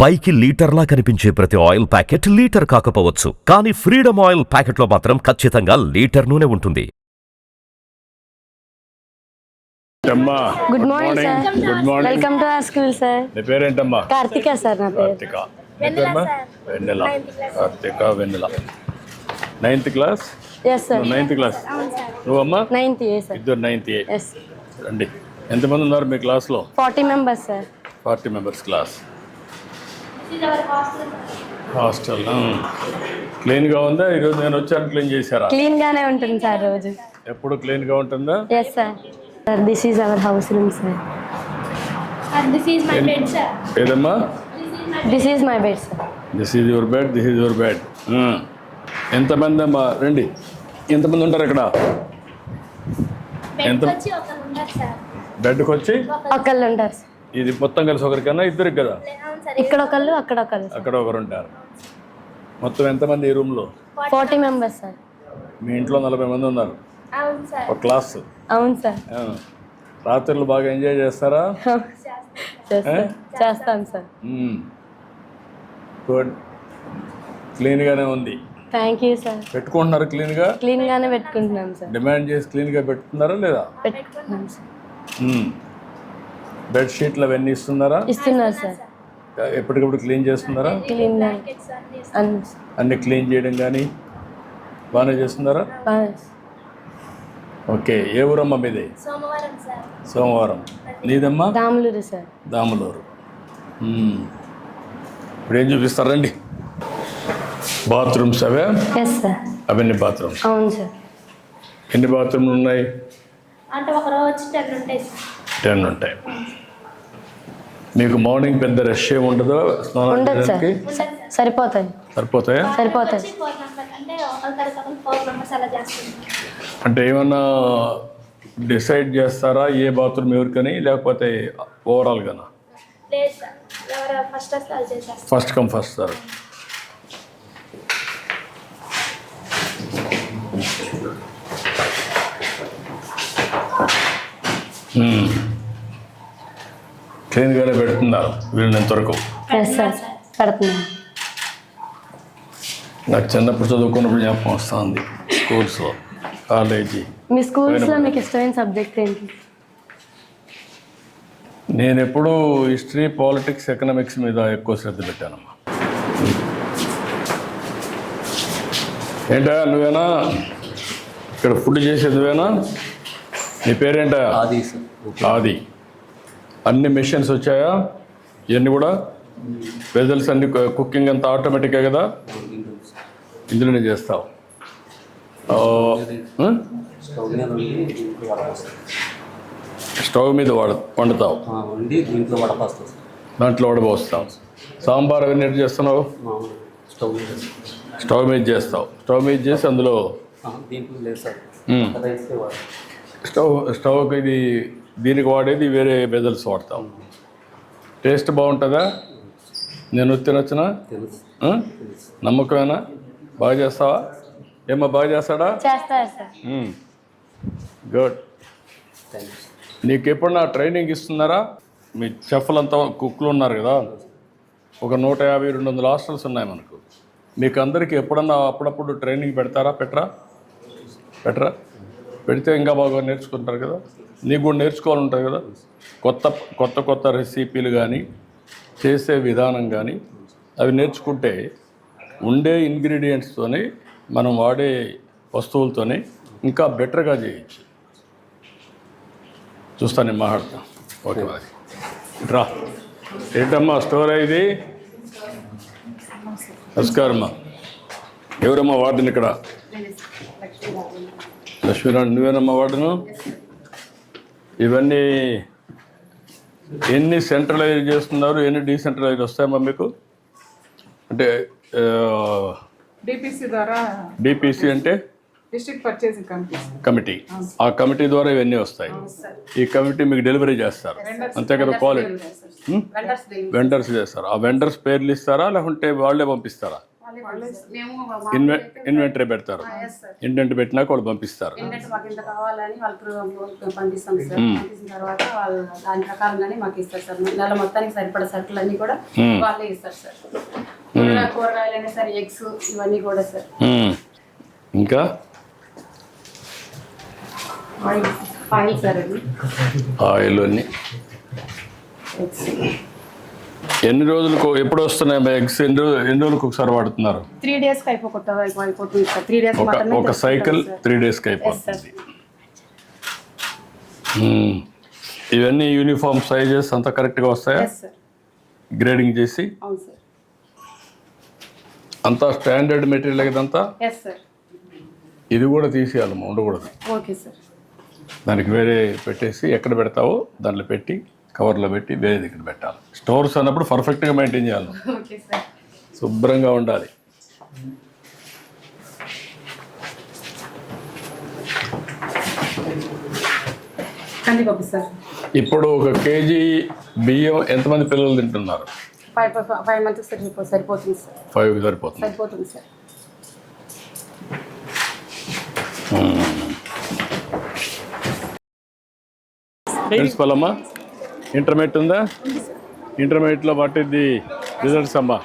పైకి లీటర్లా కనిపించే ప్రతి ఆయిల్ ప్యాకెట్ లీటర్ కాకపోవచ్చు. కానీ ఫ్రీడమ్ ఆయిల్ ప్యాకెట్లో మాత్రం ఖచ్చితంగా లీటర్ నూనె ఉంటుంది. అమ్మా good morning sir. Good morning. Welcome to our school sir. నీ పేరేంటమ్మా? కార్తిక సార్ నా పేరు. కార్తిక. నీ పేరమ్మా Vennela Karthika Vennela. Ninth class? Yes sir ninth class? నువ్వమ్మా? Ninth A sir. ఇద్దరు నైన్త్ ఏ. ఎస్ రండి. ఎంతమంది ఉన్నారు మీ క్లాస్లో? Forty members sir. Forty members class. Hostel క్లీన్గా ఉందా? ఈరోజు నేను వచ్చాను క్లీన్ చేశారా? క్లీన్ గానే ఉంటుంది సార్ రోజు. ఎప్పుడు క్లీన్గా ఉంటుందా? Yes sir sir this is our house room sir And this is my bed, sir. ఏదమ్మా? This is my bed sir this is your bed this is your bed ఎంతమంది అమ్మా? రండి. ఎంతమంది ఉంటారు ఇక్కడ? ఎంత- సార్ బెడ్కి వచ్చి? ఒకళ్ళు ఉంటారు సార్ ఇది మొత్తం కలిసి ఒకరికన్నా ఇద్దరికి కదా? సార్ ఇక్కడ ఒకళ్ళు అక్కడ ఒకళ్ళు అక్కడ ఒకరు ఉంటారు మొత్తం ఎంతమంది ఈ రూమ్లో? Forty members sir. మీ ఇంట్లో నలభై మంది ఉన్నారు. అవును సార్. ఒక క్లాస్. అవును సార్. రాత్రులు బాగా ఎంజాయ్ చేస్తారా? చేస్తాం. చేస్తాను సార్. గుడ్. క్లీన్గానే ఉంది. Thank you sir. పెట్టుకుంటున్నారు క్లీన్గా? క్లీన్ గానే పెట్టుకుంటున్నాం సార్. డిమాండ్ చేసి క్లీన్గా పెట్టుకున్నారా లేదా? పెట్టుకుంటున్నాం సార్. బెడ్ షీట్లు అవన్నీ ఇస్తున్నారా? ఇస్తున్నారు సార్. ఎప్పటికప్పుడు క్లీన్ చేస్తున్నారా? క్లీన్ అన్ని. క్లీన్ చేయడం కానీ బాగానే చేస్తున్నారా? ఓకే ఏ ఊరమ్మా మీది? సోమవారం సార్. సోమవారం. నీదమ్మా? దాములూరు సార్. దాములూరు. ఇప్పుడు ఏం చూపిస్తారండి బాత్రూమ్స్ అవే? అవన్నీ బాత్రూమ్స్? అవును సార్. ఎన్ని బాత్రూమ్లు ఉన్నాయి? అంటే ఒక రోజు టెన్ ఉంటాయి టెన్ ఉంటాయి. మీకు మార్నింగ్ పెద్ద రష్ ఏమి ఉండదు? స్నానం ఉండదు సార్. చేయడానికి? సరిపోతాయి సరిపోతాయా? సరిపోతాయి అంటే ఫోర్ మెంబర్స్ అలా ఏమన్నా డిసైడ్ చేస్తారా ఏ బాత్రూమ్ ఎవరికని? లేకపోతే ఓవరాల్గానా లేదు సార్. ఎవరు ఫస్ట్ వస్తే అది చేసేస్తాం ఫస్ట్ కమ్ ఫస్ట్ సార్ క్లీన్గానే పెడుతున్నారు వీళ్ళంత వరకు ఎస్ సార్ పెడుతున్నాం నాకు చిన్నప్పుడు చదువుకున్నప్పుడు జ్ఞాపకం వస్తుంది స్కూల్స్లో కాలేజీ. మీ స్కూల్స్లో మీకు ఇష్టమైన సబ్జెక్ట్ ఏంటి? నేను ఎప్పుడూ హిస్టరీ పాలిటిక్స్ ఎకనామిక్స్ మీద ఎక్కువ శ్రద్ధ పెట్టానమ్మా. ఏంటా నువ్వేనా? ఇక్కడ ఫుడ్ చేసేది నువ్వేనా? నీ పేరేంటా ఆది ఆది. అన్ని మెషిన్స్ వచ్చాయా? ఇవన్నీ కూడా? వెజల్స్ అన్ని కుకింగ్ అంతా ఆటోమేటిక్గా కదా? ఇందులోనే చేస్తావు? స్టవ్ మీద వండి స్టవ్ వండుతావు దీంట్లో వడపోస్తాం సాంబార్ అవన్నీ ఎట్లా చేస్తున్నావు? స్టవ్ మీద. స్టవ్ చేస్తావు. స్టవ్ మీద చేసి అందులో స్టవ్ స్టవ్కి ఇది దీనికి వాడేది వేరే బెజల్స్ వాడతాం టేస్ట్ బాగుంటుందా? నేను తినొచ్చునా? నమ్మకమేనా? బాగా చేస్తావా? ఏమో బాగా చేస్తాడా? గుడ్. నీకు ఎప్పుడన్నా ట్రైనింగ్ ఇస్తున్నారా? మీ చెఫ్లంతా కుక్లు ఉన్నారు కదా. ఒక నూట యాభై రెండు వందల హాస్టల్స్ ఉన్నాయి మనకు. మీకు అందరికీ ఎప్పుడన్నా అప్పుడప్పుడు ట్రైనింగ్ పెడతారా పెట్టరా? పెట్టరా? పెడితే ఇంకా బాగా నేర్చుకుంటారు కదా. నీకు కూడా నేర్చుకోవాలి ఉంటుంది కదా. కొత్త కొత్త కొత్త రెసిపీలు కానీ చేసే విధానం కానీ అవి నేర్చుకుంటే ఉండే ఇంగ్రీడియంట్స్తోనే మనం వాడే వస్తువులతోనే ఇంకా బెటర్గా చేయొచ్చు. చూస్తాను నేను మాట్లాడతాను ఓకే రా. ఏంటమ్మా స్టోర్ ఇది? నమస్కారమ్మా. ఎవరమ్మా వాడిని ఇక్కడ? లక్ష్మీనారాయణ నువ్వేనమ్మా వార్డును? ఇవన్నీ ఎన్ని సెంట్రలైజ్ చేస్తున్నారు ఎన్ని డీసెంట్రలైజ్ వస్తాయమ్మా మీకు? అంటే డిపిసి ద్వారా డిపిసి అంటే? డిస్ట్రిక్ట్ పర్చేసింగ్ కమిటీ కమిటీ ఆ కమిటీ ద్వారా ఇవన్నీ వస్తాయి. ఈ కమిటీ మీకు డెలివరీ చేస్తారు. అంతే కదా క్వాలిటీ వెండర్స్ వెండర్స్ చేస్తారు. ఆ వెండర్స్ పేర్లు ఇస్తారా లేకుంటే వాళ్ళే పంపిస్తారా? మేము ఇన్వెంటరీ పెడతారు. ఇంటెంట్ పెట్టినాక వాళ్ళు పంపిస్తారు. ఏంటంటే మాకు ఇంత కావాలని వాళ్ళు పంపిస్తాం సార్. పంపించిన తర్వాత వాళ్ళు దాని ప్రకారంగానే మాకు ఇస్తారు సార్. నెల మొత్తానికి సరిపడ సరుకులు అన్ని కూడా వాళ్ళే ఇస్తారు సార్. కూరగాయ- కూరగాయలైనా సరే ఎగ్స్ ఇవన్నీ కూడా సార్. ఇంకా? ఆయిల్ సార్ ఆయిల్ అన్ని. ఎన్ని రోజులకు ఎప్పుడు వస్తున్నాయి ఎగ్స్? ఎన్ని రోజులు ఎన్ని రోజులకు ఒకసారి వాడుతున్నారు? త్రీ డేస్ అయిపోతుంది సార్. త్రీ డేస్ ఒక సైకిల్ త్రీ డేస్కి అయిపోతుంది. ఇవన్నీ యూనిఫామ్ సైజెస్ అంతా కరెక్ట్గా వస్తాయా? గ్రేడింగ్ చేసి? అంతా స్టాండర్డ్ మెటీరియల్ ఇదంతా ఇది కూడా తీసేయాలి ఉండకూడదు దానికి వేరే పెట్టేసి ఎక్కడ పెడతావో దాంట్లో పెట్టి కవర్లో పెట్టి వేరే దగ్గర పెట్టాలి. స్టోర్స్ అన్నప్పుడు పర్ఫెక్ట్గా మెయింటైన్ చేయాలి. శుభ్రంగా ఉండాలి. ఇప్పుడు ఒక కేజీ బియ్యం ఎంతమంది పిల్లలు తింటున్నారు? ఫైవ్ మంత్స్ సరిపో సరిపోతుంది సార్. ఫైవ్ సరిపోతుంది. సరిపోతుంది సార్. ప్రిన్సిపల్ అమ్మా? ఇంటర్మీడియట్ ఉందా? ఇంటర్మీడియట్లో వాట్ ఇది రిజల్ట్స్ అమ్మా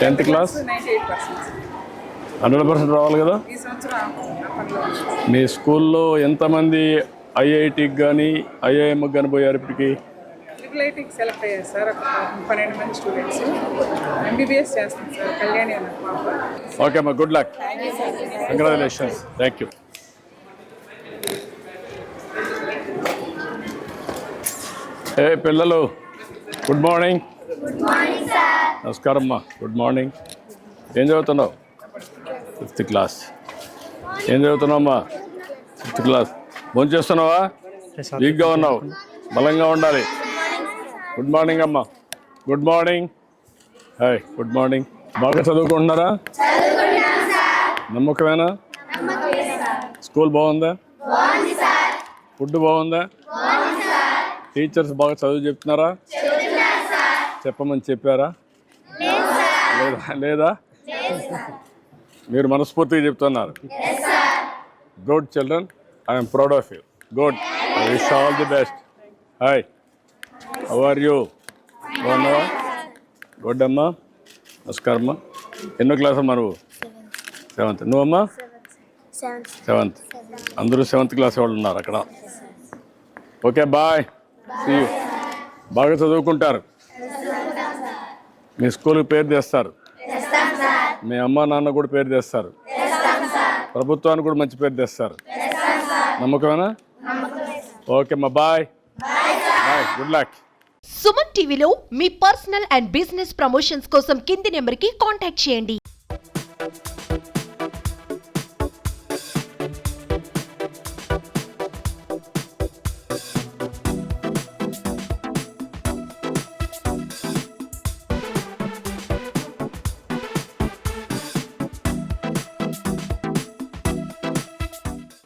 టెన్త్ క్లాస్ హండ్రెడ్ పర్సెంట్ రావాలి కదా? మీ స్కూల్లో ఎంతమంది ఐఐటికి కానీ ఐఐఎంకి కానీ పోయారు ఇప్పటికి? ట్రిపుల్ ఐటీకి సెలెక్ట్ అయ్యారు సార్. ఒక పన్నెండు మంది స్టూడెంట్స్ ఎంబీబీఎస్ చేస్తాం సార్. కళ్యాణి అన్న పాప. ఓకే అమ్మా good luck congratulations thank you ఏ పిల్లలు గుడ్ మార్నింగ్ నమస్కారం అమ్మా గుడ్ మార్నింగ్ ఏం చదువుతున్నావు? ఫిఫ్త్ క్లాస్ ఏం చదువుతున్నావు అమ్మా ఫిఫ్త్ క్లాస్ భోజనం చేస్తున్నావా? వీక్గా ఉన్నావు. బలంగా ఉండాలి. గుడ్ మార్నింగ్ అమ్మా. Good morning hi good morning బాగా చదువుకుంటున్నారా? నమ్మకమేనా? స్కూల్ బాగుందా? ఫుడ్ బాగుందా? టీచర్స్ బాగా చదువు చెప్తున్నారా? చెప్పమని చెప్పారా? లేదా లేదా? మీరు మనస్ఫూర్తిగా చెప్తున్నారు. Good children I'm proud of you good wish all the best hi how are you బాగున్నావా? గుడ్ అమ్మా. నమస్కారం అమ్మా ఎన్నో క్లాస్ అమ్మా నువ్వు? సెవెంత్ నువ్వమ్మా? సెవెంత్ అందరూ సెవెంత్ క్లాస్ వాళ్ళు ఉన్నారు అక్కడ. ఓకే బాయ్ బాగా చదువుకుంటారు. మీ స్కూల్ పేరు తెస్తారు. మీ అమ్మ నాన్న కూడా పేరు తెస్తారు. ప్రభుత్వానికి కూడా మంచి పేరు తెస్తారు. నమ్మకమేనా? ఓకే అమ్మా bye. Bye good luck. Suman టీవీలో మీ పర్సనల్ అండ్ బిజినెస్ ప్రమోషన్స్ కోసం కింది నెంబర్కి కాంటాక్ట్ చేయండి.